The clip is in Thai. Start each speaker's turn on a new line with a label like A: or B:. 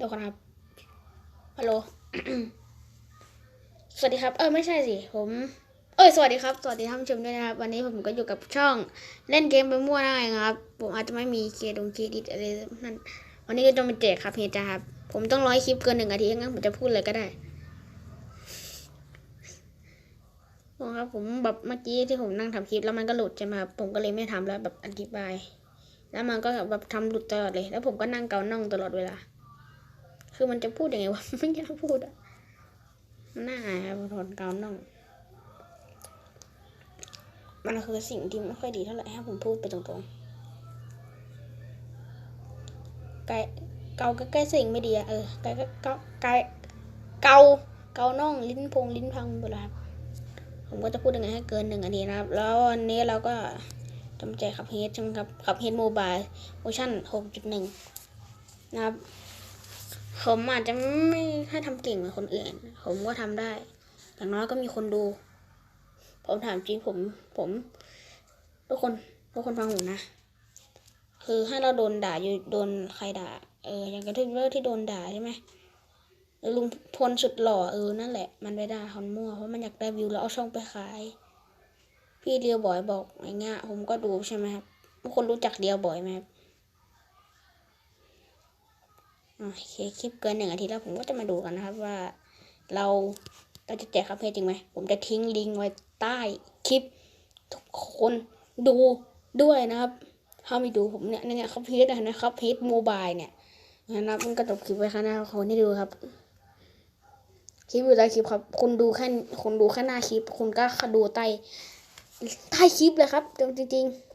A: ดี๋ยวก่อนครับฮัลโหลสวัสดีครับ เออไม่ใช่สิ ผม เอ้ย สวัสดีครับ สวัสดีท่านผู้ชมด้วยนะครับ วันนี้ผมก็อยู่กับช่องเล่นเกมไปมั่วได้ครับ ผมอาจจะไม่มีเครดงเครดิตอะไรนั่น วันนี้ก็จะมาแจกครับเฮจ้าครับ ผมต้องร้อยคลิปเกินหนึ่งนาทีงั้นผมจะพูดเลยก็ได้ผมครับผมแบบเมื่อกี้ที่ผมนั่งทำคลิปแล้วมันก็หลุดใช่ไหมครับ ผมก็เลยไม่ทำแล้วแบบอธิบาย แล้วมันก็แบบทำหลุดตลอดเลย แล้วผมก็นั่งเกาน่องตลอดเวลา คือมันจะพูดยังไงวะไม่อยากพูดอะมันน่าอายบทนเกาน่องมันคือสิ่งที่ไม่ค่อยดีเท่าไหร่ให้ผมพูดไปตรงๆไกลเกาใกล้สิ่งไม่ดีอะเออไกลเกาไกลเกาเกาน่องลิ้นพงลิ้นพังหมดแล้วครับผมก็จะพูดยังไงให้เกินหนึ่งอันาทีนะครับ แล้ววันนี้เราก็จำแจขับเฮดใช่ไหมครับขับเฮดโมบายเวอร์ชันหกจุดหนึ่งนะครับ ผมอาจจะไม่ให้ทำเก่งเหมือนคนอื่น ผมก็ทำได้ อย่างน้อยก็มีคนดู ผมถามจริงผม ผม ทุกคน ทุกคนฟังผมนะ คือให้เราโดนด่าอยู่โดนใครด่า เออ อย่างกระทึกเลิที่โดนด่าใช่ไหมลุงพลสุดหล่อเออนั่นแหละ มันไปด่าคอนมั่วเพราะมันอยากได้วิวแล้วเอาช่องไปขาย พี่เดียวบอยบอกอย่างเงี้ยผมก็ดูใช่ไหมครับทุกคนรู้จักเดียวบอยไหมครับ โอเคคลิปเกินหนึ่งอาทิตย์แล้วผมก็จะมาดูกันนะครับว่า เราเราจะแจกคาเพจจริงไหมผมจะทิ้งลิงก์ไว้ใต้คลิป ทุกคนดูด้วยนะครับถ้าไม่ดูผมเนี่ยเนี่ยคาเพจนะครับเพจโมบายเนี่ยนะครับมันก็จบคลิปไว้ข้างหน้าคนที่ดูครับคลิปอยู่ใต้คลิปครับคุณดูแค่คุณดูแค่หน้าคลิปคุณก็ดูใต้ใต้คลิปเลยครับจริงๆ